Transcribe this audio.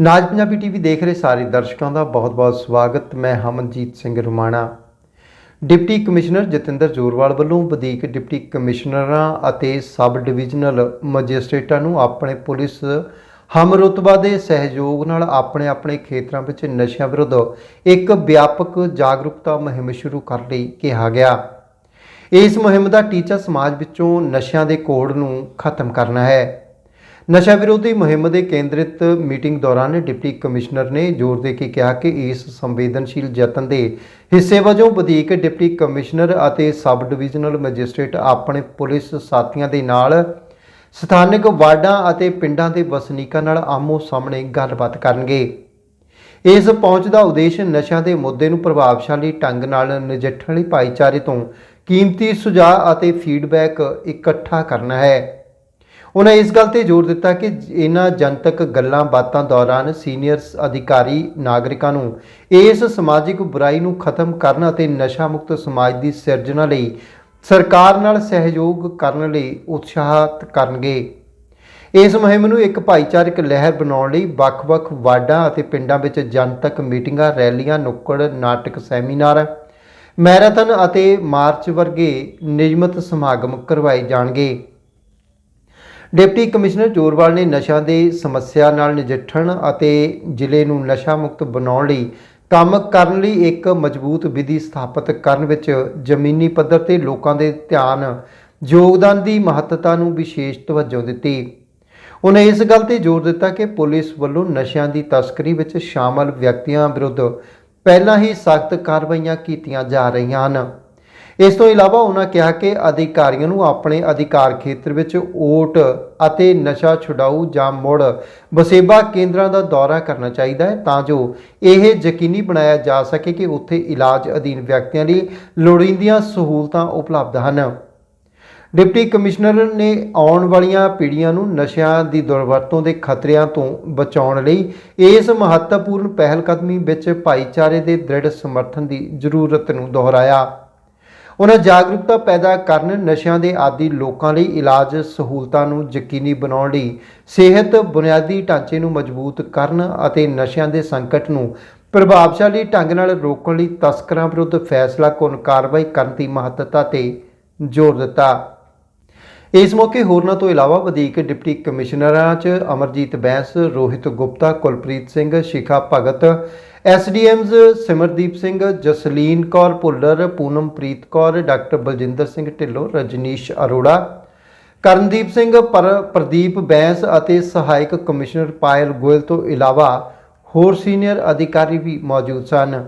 ਨਾਜ Punjabi TV ਦੇਖ ਰਹੇ ਸਾਰੇ ਦਰਸ਼ਕਾਂ ਦਾ ਬਹੁਤ-ਬਹੁਤ ਸਵਾਗਤ। ਮੈਂ ਹਮਨਜੀਤ ਸਿੰਘ ਰੁਮਾਣਾ। ਡਿਪਟੀ ਕਮਿਸ਼ਨਰ ਜਤਿੰਦਰ ਜੋਰਵਾਲ ਵੱਲੋਂ ਵਧੀਕ ਡਿਪਟੀ ਕਮਿਸ਼ਨਰਾਂ ਅਤੇ ਸਬ ਡਿਵੀਜ਼ਨਲ ਮੈਜਿਸਟ੍ਰੇਟਾਂ ਨੂੰ ਆਪਣੇ ਪੁਲਿਸ ਹਮਰੁਤਬਾ ਦੇ ਸਹਿਯੋਗ ਨਾਲ ਆਪਣੇ ਆਪਣੇ ਖੇਤਰਾਂ ਵਿੱਚ ਨਸ਼ਿਆਂ ਵਿਰੁੱਧ ਇੱਕ ਵਿਆਪਕ ਜਾਗਰੂਕਤਾ ਮੁਹਿੰਮ ਸ਼ੁਰੂ ਕਰਨ ਲਈ ਕਿਹਾ ਗਿਆ। ਇਸ ਮੁਹਿੰਮ ਦਾ ਟੀਚਾ ਸਮਾਜ ਵਿੱਚੋਂ ਨਸ਼ਿਆਂ ਦੇ ਕੋੜ ਨੂੰ ਖਤਮ ਕਰਨਾ ਹੈ। ਨਸ਼ਾ ਵਿਰੋਧੀ ਮੁਹਿੰਮ ਦੇ ਕੇਂਦਰਿਤ ਮੀਟਿੰਗ ਦੌਰਾਨ ਡਿਪਟੀ ਕਮਿਸ਼ਨਰ ਨੇ ਜ਼ੋਰ ਦੇ ਕੇ ਕਿਹਾ ਕਿ ਇਸ ਸੰਵੇਦਨਸ਼ੀਲ ਯਤਨ ਦੇ ਹਿੱਸੇ ਵਜੋਂ ਵਧੀਕ ਡਿਪਟੀ ਕਮਿਸ਼ਨਰ ਅਤੇ ਸਬ ਡਿਵੀਜ਼ਨਲ ਮੈਜਿਸਟ੍ਰੇਟ ਆਪਣੇ ਪੁਲਿਸ ਸਾਥੀਆਂ ਦੇ ਨਾਲ ਸਥਾਨਕ ਵਾਰਡਾਂ ਅਤੇ ਪਿੰਡਾਂ ਦੇ ਵਸਨੀਕਾਂ ਨਾਲ ਆਮੋ ਸਾਹਮਣੇ ਗੱਲਬਾਤ ਕਰਨਗੇ। ਇਸ ਪਹੁੰਚ ਦਾ ਉਦੇਸ਼ ਨਸ਼ਿਆਂ ਦੇ ਮੁੱਦੇ ਨੂੰ ਪ੍ਰਭਾਵਸ਼ਾਲੀ ਢੰਗ ਨਾਲ ਨਜਿੱਠਣ ਲਈ ਭਾਈਚਾਰੇ ਤੋਂ ਕੀਮਤੀ ਸੁਝਾਅ ਅਤੇ ਫੀਡਬੈਕ ਇਕੱਠਾ ਕਰਨਾ ਹੈ। ਉਹਨਾਂ ਇਸ ਗੱਲ ਤੇ ਜ਼ੋਰ ਦਿੱਤਾ ਕਿ ਇਹਨਾਂ ਜਨਤਕ ਗੱਲਾਂ ਬਾਤਾਂ ਦੌਰਾਨ ਸੀਨੀਅਰ ਅਧਿਕਾਰੀ ਨਾਗਰਿਕਾਂ ਨੂੰ ਇਸ ਸਮਾਜਿਕ ਬੁਰਾਈ ਨੂੰ ਖਤਮ ਕਰਨ ਅਤੇ ਨਸ਼ਾ ਮੁਕਤ ਸਮਾਜ ਦੀ ਸਿਰਜਣਾ ਲਈ ਸਰਕਾਰ ਨਾਲ ਸਹਿਯੋਗ ਕਰਨ ਲਈ ਉਤਸ਼ਾਹਿਤ ਕਰਨਗੇ। ਇਸ ਮੁਹਿੰਮ ਨੂੰ ਇੱਕ ਭਾਈਚਾਰਕ ਲਹਿਰ ਬਣਾਉਣ ਲਈ ਵੱਖ-ਵੱਖ ਵਾਰਡਾਂ ਅਤੇ ਪਿੰਡਾਂ ਵਿੱਚ ਜਨਤਕ ਮੀਟਿੰਗਾਂ, ਰੈਲੀਆਂ, ਨੁੱਕੜ ਨਾਟਕ, ਸੈਮੀਨਾਰ, ਮੈਰਾਥਨ ਅਤੇ ਮਾਰਚ ਵਰਗੇ ਨਿਯਮਤ ਸਮਾਗਮ ਕਰਵਾਏ ਜਾਣਗੇ। ਡਿਪਟੀ ਕਮਿਸ਼ਨਰ ਜੋਰਵਾਲ ਨੇ ਨਸ਼ਾ ਦੇ ਸਮੱਸਿਆ ਨਾਲ ਨਜਿੱਠਣ ਅਤੇ ਜ਼ਿਲ੍ਹੇ ਨੂੰ ਨਸ਼ਾ ਮੁਕਤ ਬਣਾਉਣ ਲਈ ਕੰਮ ਕਰਨ ਲਈ ਇੱਕ ਮਜ਼ਬੂਤ ਵਿਧੀ ਸਥਾਪਿਤ ਕਰਨ ਵਿੱਚ ਜ਼ਮੀਨੀ ਪੱਧਰ ਤੇ ਲੋਕਾਂ ਦੇ ਧਿਆਨ, ਯੋਗਦਾਨ ਦੀ ਮਹੱਤਤਾ ਨੂੰ ਵਿਸ਼ੇਸ਼ ਤਵੱਜੋ ਦਿੱਤੀ। ਉਹਨੇ ਇਸ ਗੱਲ ਤੇ ਜ਼ੋਰ ਦਿੱਤਾ ਕਿ ਪੁਲਿਸ ਵੱਲੋਂ ਨਸ਼ਿਆਂ ਦੀ ਤਸਕਰੀ ਵਿੱਚ ਸ਼ਾਮਲ ਵਿਅਕਤੀਆਂ ਵਿਰੁੱਧ ਪਹਿਲਾਂ ਹੀ ਸਖਤ ਕਾਰਵਾਈਆਂ ਕੀਤੀਆਂ ਜਾ ਰਹੀਆਂ ਹਨ। ਇਸ ਤੋਂ ਇਲਾਵਾ ਉਹਨਾਂ ਕਿਹਾ ਕਿ ਅਧਿਕਾਰੀਆਂ ਨੂੰ ਆਪਣੇ ਅਧਿਕਾਰ ਖੇਤਰ ਵਿੱਚ ਓਟ ਅਤੇ ਨਸ਼ਾ ਛੁਡਾਊ ਜਾਂ ਮੁੜ ਵਸੇਬਾ ਕੇਂਦਰਾਂ ਦਾ ਦੌਰਾ ਕਰਨਾ ਚਾਹੀਦਾ ਹੈ ਤਾਂ ਜੋ ਇਹ ਯਕੀਨੀ ਬਣਾਇਆ ਜਾ ਸਕੇ ਕਿ ਉੱਥੇ ਇਲਾਜ ਅਧੀਨ ਵਿਅਕਤੀਆਂ ਲਈ ਲੋੜੀਂਦੀਆਂ ਸਹੂਲਤਾਂ ਉਪਲਬਧ ਹਨ। ਡਿਪਟੀ ਕਮਿਸ਼ਨਰ ਨੇ ਆਉਣ ਵਾਲੀਆਂ ਪੀੜ੍ਹੀਆਂ ਨੂੰ ਨਸ਼ਿਆਂ ਦੀ ਦੁਰਵਰਤੋਂ ਦੇ ਖਤਰਿਆਂ ਤੋਂ ਬਚਾਉਣ ਲਈ ਇਸ ਮਹੱਤਵਪੂਰਨ ਪਹਿਲਕਦਮੀ ਵਿੱਚ ਭਾਈਚਾਰੇ ਦੇ ਦ੍ਰਿੜ ਸਮਰਥਨ ਦੀ ਜ਼ਰੂਰਤ ਨੂੰ ਦੁਹਰਾਇਆ। ਉਹਨਾਂ ਜਾਗਰੂਕਤਾ ਪੈਦਾ ਕਰਨ ਨਸ਼ਿਆਂ ਦੇ ਆਦੀ ਲੋਕਾਂ ਲਈ ਇਲਾਜ ਸਹੂਲਤਾਂ ਨੂੰ ਯਕੀਨੀ ਬਣਾਉਣ ਲਈ ਸਿਹਤ ਬੁਨਿਆਦੀ ਢਾਂਚੇ ਨੂੰ ਮਜ਼ਬੂਤ ਕਰਨ ਅਤੇ ਨਸ਼ਿਆਂ ਦੇ ਸੰਕਟ ਨੂੰ ਪ੍ਰਭਾਵਸ਼ਾਲੀ ਢੰਗ ਨਾਲ ਰੋਕਣ ਲਈ ਤਸਕਰਾਂ ਵਿਰੁੱਧ ਫੈਸਲਾਕੁਨ ਕਾਰਵਾਈ ਕਰਨ ਦੀ ਮਹੱਤਤਾ ਤੇ ਜ਼ੋਰ ਦਿੱਤਾ। ਇਸ ਮੌਕੇ ਹੋਰਨਾਂ ਤੋਂ ਇਲਾਵਾ ਵਧੀਕ ਡਿਪਟੀ ਕਮਿਸ਼ਨਰਾਂ 'ਚ ਅਮਰਜੀਤ ਬੈਂਸ, ਰੋਹਿਤ ਗੁਪਤਾ, ਕੁਲਪ੍ਰੀਤ ਸਿੰਘ, ਸ਼ਿਖਾ ਭਗਤ ਐਸਡੀਐਮਜ਼ ਸਿਮਰਦੀਪ ਸਿੰਘ, ਜਸਲੀਨ ਕੌਰ ਭੁੱਲਰ, ਪੂਨਮਪ੍ਰੀਤ ਕੌਰ, ਡਾਕਟਰ ਬਲਜਿੰਦਰ ਸਿੰਘ ਢਿੱਲੋਂ, ਰਜਨੀਸ਼ ਅਰੋੜਾ, ਕਰਨਦੀਪ ਸਿੰਘ ਪਰ ਪ੍ਰਦੀਪ ਬੈਂਸ ਅਤੇ ਸਹਾਇਕ ਕਮਿਸ਼ਨਰ ਪਾਇਲ ਗੋਇਲ ਤੋਂ ਇਲਾਵਾ ਹੋਰ ਸੀਨੀਅਰ ਅਧਿਕਾਰੀ ਵੀ ਮੌਜੂਦ ਸਨ।